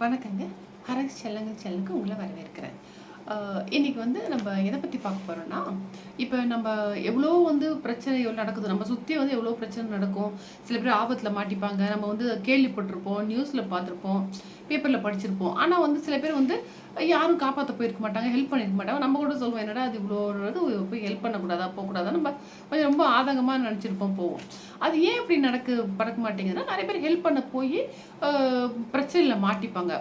வணக்கங்க. ஹரஸ் செல்லங்கள் செல்லுக்கு உங்களை வரவேற்கிறேன். இன்றைக்கி இன்னைக்கு வந்து நம்ம எதை பற்றி பார்க்க போகிறோம்னா இப்போ நம்ம எவ்வளோ வந்து பிரச்சனைகள் நடக்குது. நம்ம சுற்றி வந்து எவ்வளோ பிரச்சனை நடக்கும். சில பேர் ஆபத்தில் மாட்டிப்பாங்க. நம்ம வந்து கேள்விப்பட்டிருப்போம் நியூஸில் பார்த்துருப்போம் பேப்பரில் படிச்சிருப்போம். ஆனால் வந்து சில பேர் வந்து யாரும் காப்பாற்ற போயிருக்க மாட்டாங்க ஹெல்ப் பண்ணியிருக்க மாட்டாங்க. நம்ம கூட சொல்லுவோம் என்னடா அது இவ்வளோ போய் ஹெல்ப் பண்ணக்கூடாதா? போகக்கூடாதா நம்ம கொஞ்சம் ரொம்ப ஆதங்கமாக நினச்சிருப்போம் போவோம். அது ஏன் இப்படி நடக்கு பறக்க மாட்டேங்குதுன்னா நிறைய பேர் ஹெல்ப் பண்ண போய் பிரச்சனையில் மாட்டிப்பாங்க.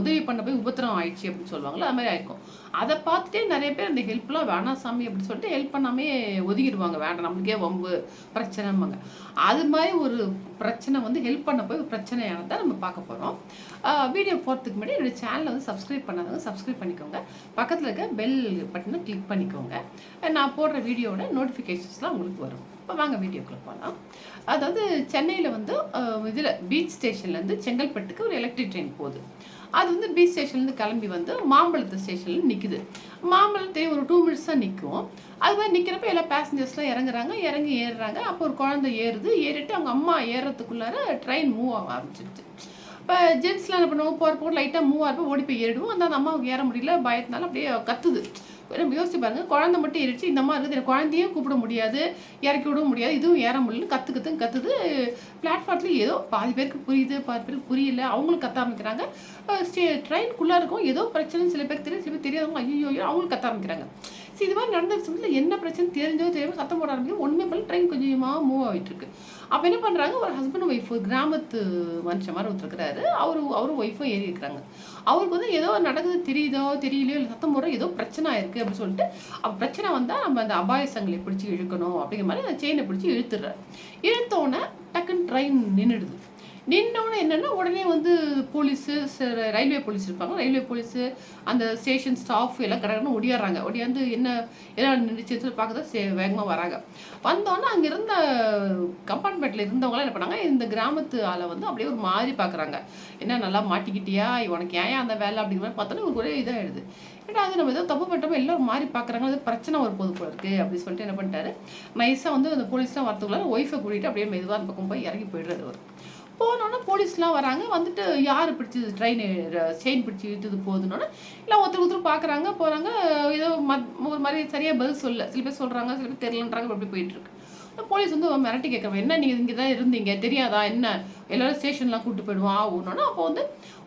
உதவி பண்ண போய் உபத்திரம் ஆயிடுச்சு அப்படின்னு சொல்லுவாங்களா அது மாதிரி ஆயிருக்கும். அதை பார்த்துட்டே நிறைய பேர் அந்த ஹெல்ப்லாம் வேணாம் சாமி அப்படின்னு சொல்லிட்டு ஹெல்ப் பண்ணாமே ஒதுக்கிடுவாங்க. வேண்டாம் நம்மளுக்கே வம்பு பிரச்சனைம்பாங்க. அது மாதிரி ஒரு பிரச்சனை வந்து ஹெல்ப் பண்ண போய் பிரச்சனையானதை நம்ம பார்க்க போகிறோம் வீடியோ போகிறதுக்கு முன்னாடி என்னோடய சேனலை வந்து சப்ஸ்கிரைப் பண்ணாதவங்க சப்ஸ்கிரைப் பண்ணிக்கோங்க. பக்கத்தில் இருக்க பெல் பட்டனை கிளிக் பண்ணிக்கோங்க. நான் போடுற வீடியோட நோட்டிஃபிகேஷன்ஸ்லாம் உங்களுக்கு வரும். இப்போ வாங்க வீடியோக்குள்ளே போகலாம் அதாவது சென்னையில் வந்து இதில் பீச் ஸ்டேஷன்லேருந்து செங்கல்பட்டுக்கு ஒரு எலக்ட்ரிக் ட்ரெயின் போகுது. அது வந்து பீச் ஸ்டேஷன்லேருந்து கிளம்பி வந்து மாம்பழத்து ஸ்டேஷனில் நிற்குது மாம்பழத்தை ஒரு டூ மினிட்ஸ் தான் நிற்கும் அது மாதிரி நிற்கிறப்ப எல்லா பேசஞ்சர்ஸ்லாம் இறங்குறாங்க. இறங்கி ஏறுறாங்க. அப்போ ஒரு குழந்தை ஏறுது. ஏறிட்டு அவங்க அம்மா ஏறுறதுக்குள்ளார ட்ரெயின் மூவ் ஆக ஆரம்பிச்சிருச்சு. இப்போ ஜென்ஸ்லாம் என்ன பண்ணுவோம் போகிற லைட்டாக மூவ் ஆகிறப்ப ஓடி போய் ஏறிடுவோம். அந்த அந்த அம்மாவுக்கு ஏற முடியல. பயத்தினால அப்படியே கத்துது. நம்ம யோசிச்சு பாருங்க குழந்தை மட்டும் ஏறிடுச்சு இந்த மாதிரி இருக்குது குழந்தையும் கூப்பிட முடியாது இறக்கி விடவும் முடியாது இதுவும் ஏற முடியல கத்து கத்துன்னு கத்துது. பிளாட்ஃபார்ம்ல ஏதோ பாதி பேருக்கு புரியுது பாதி பேருக்கு புரியல அவங்களும் கத்த ஆரம்பிக்கிறாங்க. ஸ்டே ட்ரெயின்குள்ளே இருக்கும் ஏதோ பிரச்சனை சில பேருக்கு தெரியும் சில பேர் தெரியாதவங்க ஐயோ ஐயோ அவங்களும் கத்த ஆரம்பிக்கிறாங்க. சரி இது மாதிரி நடந்த சமயத்தில் என்ன பிரச்சனை தெரிஞ்சோ தெரியாமல் சத்தம் போட ஆரம்பிக்கும். ஒன்றுமே பண்ணல. ட்ரெயின் கொஞ்சமாக மூவ் ஆகிட்டு இருக்கு அப்போ என்ன பண்ணுறாங்க ஒரு ஹஸ்பண்ட் ஒய்ஃபு கிராமத்து மனுஷன் மாதிரி ஒருத்தருக்கிறாரு அவரு அவரும் ஒய்ஃபும் ஏறி இருக்கிறாங்க. அவருக்கு வந்து ஏதோ நடக்குது தெரியுதோ தெரியலையோ இல்லை சத்தம் போடுற ஏதோ பிரச்சனை ஆயிருக்கு அப்படின்னு சொல்லிட்டு அப்போ பிரச்சனை வந்தால் நம்ம அந்த அபாய சங்கிலியை பிடிச்சி இழுக்கணும் அப்படிங்கிற மாதிரி அந்த செயினை பிடிச்சி இழுத்துடுறாரு. இழுத்தோடனே டக்குன்னு ட்ரெயின் நின்றுடுது நின்னோடனே என்னென்னா உடனே வந்து போலீஸு ரயில்வே போலீஸ் இருப்பாங்க. ரயில்வே போலீஸு அந்த ஸ்டேஷன் ஸ்டாஃப் எல்லாம் கடற்கன்னு ஒடியாடுறாங்க. ஒடியாந்து என்ன எல்லாம் நின்றுச்சு பார்க்க சே வேகமாக வராங்க. வந்தோன்னே அங்கே இருந்த கம்பார்ட்மெண்ட்டில் இருந்தவங்களாம் என்ன பண்ணாங்க இந்த கிராமத்து ஆளை வந்து அப்படியே ஒரு மாதிரி பார்க்குறாங்க. என்ன நல்லா மாட்டிக்கிட்டியா? உனக்கு ஏன் அந்த வேலை அப்படிங்கிற மாதிரி பார்த்தோன்னா ஒரு ஒரே இதாகிடுது ஏன்னா அது நம்ம ஏதோ தப்பு பண்ணிட்டோம் எல்லோரும் மாறி பார்க்குறாங்க. அது பிரச்சனை வரப்போது போல இருக்குது அப்படின்னு சொல்லிட்டு என்ன பண்ணிட்டாரு. நைஸாக வந்து அந்த போலீஸ்லாம் வரத்துக்குள்ள ஒய்ஃபை கூட்டிகிட்டு அப்படியே மெதுவாக அந்த பக்கம் போய் இறங்கி போயிடுறாரு அவர். போனோன்னே போலீஸ்லாம் வராங்க. வந்துட்டு யார் பிடிச்சி ட்ரெயின் செயின் பிடிச்சி இழுத்தது போகுதுன்னொன்னே இல்லை ஒருத்தர் ஒருத்தர் பார்க்குறாங்க போகிறாங்க ஏதோ மத் ஒரு மாதிரி சரியாக பதில் சொல்ல சில பேர் சொல்கிறாங்க சில பேர் தெரிலன்றாங்க அப்படி போயிட்டுருக்கு போலீஸ் வந்து மிரட்டி கேட்குறவங்க என்ன நீங்கள் இங்கே தான் இருந்தீங்க? தெரியாதா? என்ன? எல்லோரும் ஸ்டேஷன்லாம் கூப்பிட்டு போயிடுவோம் ஆகுனோன்னா அப்போ வந்து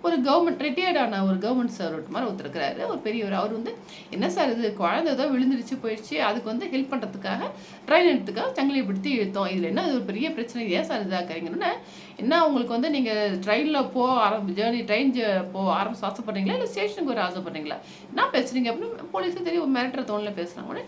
ஒரு கவர்மெண்ட் ரிட்டையர்டான ஒரு கவர்மெண்ட் சர்வெண்ட் மாதிரி ஒருத்தர் இருக்கிறாரு ஒரு பெரியவர். அவர் வந்து என்ன சார் இது? குழந்தை ஏதோ விழுந்துருச்சு போயிடுச்சு. அதுக்கு வந்து ஹெல்ப் பண்ணுறதுக்காக ட்ரெயின் எடுத்துக்காக சங்கிலியை பிடித்து இழுத்தோம். இதில் என்ன அது ஒரு பெரிய பிரச்சனை? ஏன் சார் இதாக்குறீங்கன்னா? என்ன உங்களுக்கு வந்து நீங்கள் ட்ரெயினில் போக ஆரம்பி ஜேர்னி ட்ரெயின் போக ஆரம்பிச்சு ஆசைப்படுறீங்களா இல்லை ஸ்டேஷனுக்கு ஒரு ஆசைப்படுறீங்களா என்ன பேசுறீங்க? அப்படின்னு போலீஸுக்கு தெரியும். மிரட்டுற தோணில் பேசுகிறாங்க உடனே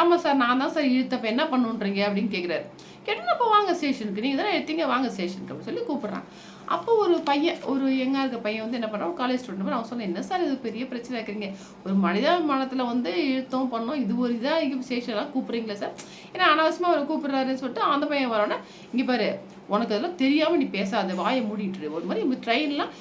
ஆமாம் சார் நான் தான் சார் இழுத்தப்போ என்ன பண்ணுன்றீங்க? அப்படின்னு கேட்குறாரு கேட்டோன்னா அப்போ வாங்க ஸ்டேஷனுக்கு. நீங்கள் தானே எடுத்தீங்க வாங்க ஸ்டேஷனுக்கு அப்படின்னு சொல்லி கூப்பிட்றான். அப்போ ஒரு பையன் ஒரு எங்கே இருக்க பையன் வந்து என்ன பண்ணுறான் காலேஜ் ஸ்டூடெண்ட் அவன் சொன்னேன் என்ன சார் இது பெரிய பிரச்சனை இருக்கிறீங்க? ஒரு மனிதாபிமானத்தில் வந்து இழுத்தோம் பண்ணோம் இது ஒரு இதாக இங்கே ஸ்டேஷன்லாம் கூப்பிட்றீங்களா சார்? ஏன்னா அனாவசியமாக அவர் கூப்பிட்றாருன்னு சொல்லிட்டு அந்த பையன் வரோன்னா இங்கே பாரு உனக்கு அதெல்லாம் தெரியாமல் நீ பேசாத வாயை மூடிட்டுரு ஒரு மாதிரி இந்த ட்ரெயின்லாம்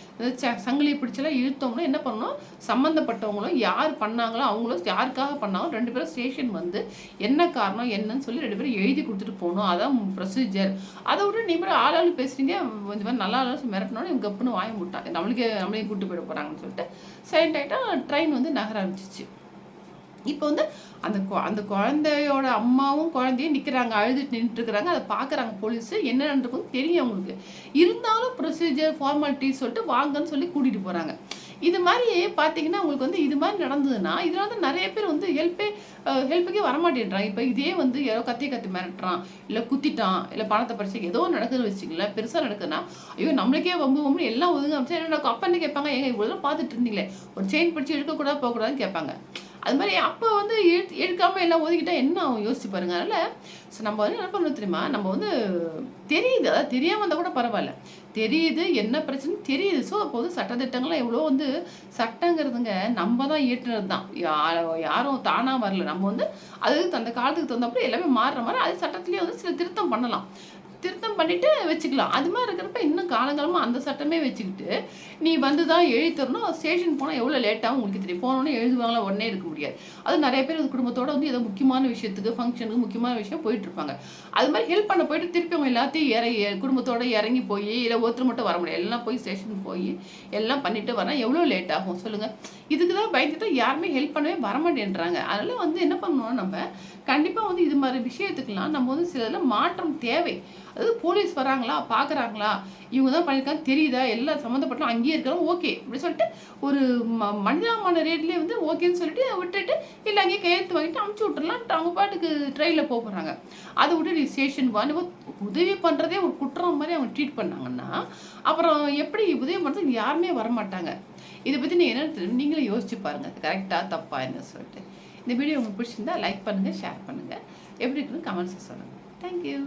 சங்கிலியை பிடிச்செல்லாம் இழுத்தோம்னா என்ன பண்ணணும்? சம்மந்தப்பட்டவங்களும் யார் பண்ணாங்களோ அவங்களும் யாருக்காக பண்ணாங்களோ ரெண்டு பேரும் ஸ்டேஷன் வந்து என்ன காரணம் என்னன்னு சொல்லி ரெண்டு பேரும் எழுதி கொடுத்துட்டு போகணும். அதான் ப்ரொசீஜர் அதை விட நீ மாதிரி ஆளாளு பேசுறீங்க. இந்த மாதிரி நல்லா ஆளாலும் மிரட்டணும்னு இவங்க கப்புன்னு வாய முட்டாங்க நம்மளுக்கே நம்மளையும் கூட்டு போயிட போகிறாங்கன்னு சொல்லிட்டு சைலண்ட் ஆகிட்டா ட்ரெயின் வந்து நகர ஆரம்பிச்சிச்சு. இப்போ வந்து அந்த அந்த குழந்தையோட அம்மாவும் குழந்தையும் நிற்கிறாங்க அழுதுட்டு நின்றுட்டுருக்குறாங்க அதை பார்க்குறாங்க போலீஸு என்ன நடந்திருக்கும் தெரியும் அவங்களுக்கு. இருந்தாலும் ப்ரொசீஜர் ஃபார்மாலிட்டி சொல்லிட்டு வாங்கன்னு சொல்லி கூட்டிகிட்டு போகிறாங்க இது மாதிரி பார்த்தீங்கன்னா உங்களுக்கு வந்து இது மாதிரி நடந்ததுன்னா இதனால தான் நிறைய பேர் வந்து ஹெல்ப்பே ஹெல்ப்புக்கே வரமாட்டேன்றான் இப்போ இதே வந்து யாரோ கத்தி கத்தி மிரட்டுறான் இல்லை குத்திட்டான் இல்லை பணத்தை பறிச்சு ஏதோ நடக்குதுன்னு வச்சுங்களேன் பெருசாக நடக்குதுன்னா ஐயோ நம்மளுக்கே வம்பு வம்பு எல்லாம் ஒதுங்க அமைச்சா என்ன அப்பா என்ன கேட்பாங்க? ஏங்க இவ்வளோ பார்த்துட்டு இருந்தீங்களே. ஒரு செயின் பிடிச்சி எடுக்கக்கூடாது போகக்கூடாதுன்னு கேட்பாங்க. அது மாதிரி அப்போ வந்து எடுத்து எடுக்காமல் எல்லாம் ஒதுக்கிட்டால் என்ன ஆகும்? யோசிச்சு பாருங்க. அதனால் ஸோ நம்ம வந்து என்ன பண்ணணும் தெரியுமா? நம்ம வந்து தெரியுது. அதாவது தெரியாமல் இருந்தால் கூட பரவாயில்ல. தெரியுது என்ன பிரச்சனை தெரியுது. ஸோ அப்போ வந்து சட்டத்திட்டங்கள்லாம் எவ்வளோ வந்து சட்டங்கிறதுங்க நம்ம தான் இயற்றுனது தான். யாரும் தானாக வரல. நம்ம வந்து அது அந்த காலத்துக்கு தகுந்தப்போ எல்லாமே மாறுற மாதிரி அது சட்டத்துலேயே வந்து சில திருத்தம் பண்ணலாம். திருத்தம் பண்ணிட்டு வச்சுக்கலாம். அது மாதிரி இருக்கிறப்ப இன்னும் காலங்காலமாக அந்த சட்டமே வச்சுக்கிட்டு நீ வந்து தான் எழுதி தரணும். ஸ்டேஷன் போனால் எவ்வளோ லேட்டாகவும் உங்களுக்கு தெரியும். போனோடனே எழுதுவாங்களா? உடனே இருக்க முடியாது. அது நிறைய பேர் அது குடும்பத்தோட வந்து ஏதோ முக்கியமான விஷயத்துக்கு ஃபங்க்ஷனுக்கு முக்கியமான விஷயம் போயிட்டு இருப்பாங்க. அது மாதிரி ஹெல்ப் பண்ண போயிட்டு திருப்பி அவங்க எல்லாத்தையும் இறங்கி குடும்பத்தோட இறங்கி போய் இல்லை ஒருத்தர் மட்டும் வர முடியாது. எல்லாம் போய் ஸ்டேஷன் போய் எல்லாம் பண்ணிட்டு வரேன் எவ்வளோ லேட் ஆகும் சொல்லுங்கள் இதுக்கு தான் பயந்துட்டு யாருமே ஹெல்ப் பண்ணவே வரமாட்டேன்றாங்க. அதனால் வந்து என்ன பண்ணணும் நம்ம கண்டிப்பாக வந்து இது மாதிரி விஷயத்துக்கெல்லாம் நம்ம வந்து சிலதில் மாற்றம் தேவை. அதாவது போலீஸ் வராங்களா? பார்க்குறாங்களா இவங்க தான் பண்ணியிருக்காங்க தெரியுதா? எல்லாம் சம்மந்தப்பட்டாலும் அங்கேயே இருக்கிறோம் ஓகே. அப்படி சொல்லிட்டு ஒரு ம மனிதாமான ரேட்லேயே வந்து ஓகேன்னு சொல்லிட்டு விட்டுட்டு இல்லை அங்கேயே கையெழுத்து வாங்கிட்டு அமுச்சு விட்டுறலாம் அவங்க பாட்டுக்கு ட்ரெயினில் போக போகிறாங்க அதை விட்டு நீ ஸ்டேஷன் வந்து உதவி பண்ணுறதே ஒரு குற்றம் மாதிரி அவங்க ட்ரீட் பண்ணாங்கன்னா அப்புறம் எப்படி உதவி பண்ணுறது யாருமே வரமாட்டாங்க. இதை பற்றி நீங்கள் என்ன நீங்களே யோசிச்சு பாருங்கள் கரெக்டாக தப்பா என்ன சொல்லிட்டு. இந்த வீடியோ உங்களுக்கு பிடிச்சிருந்தா லைக் பண்ணுங்கள் ஷேர் பண்ணுங்கள் எப்படி இருக்குன்னு கமெண்ட்ஸை சொல்லுங்கள் தேங்க்யூ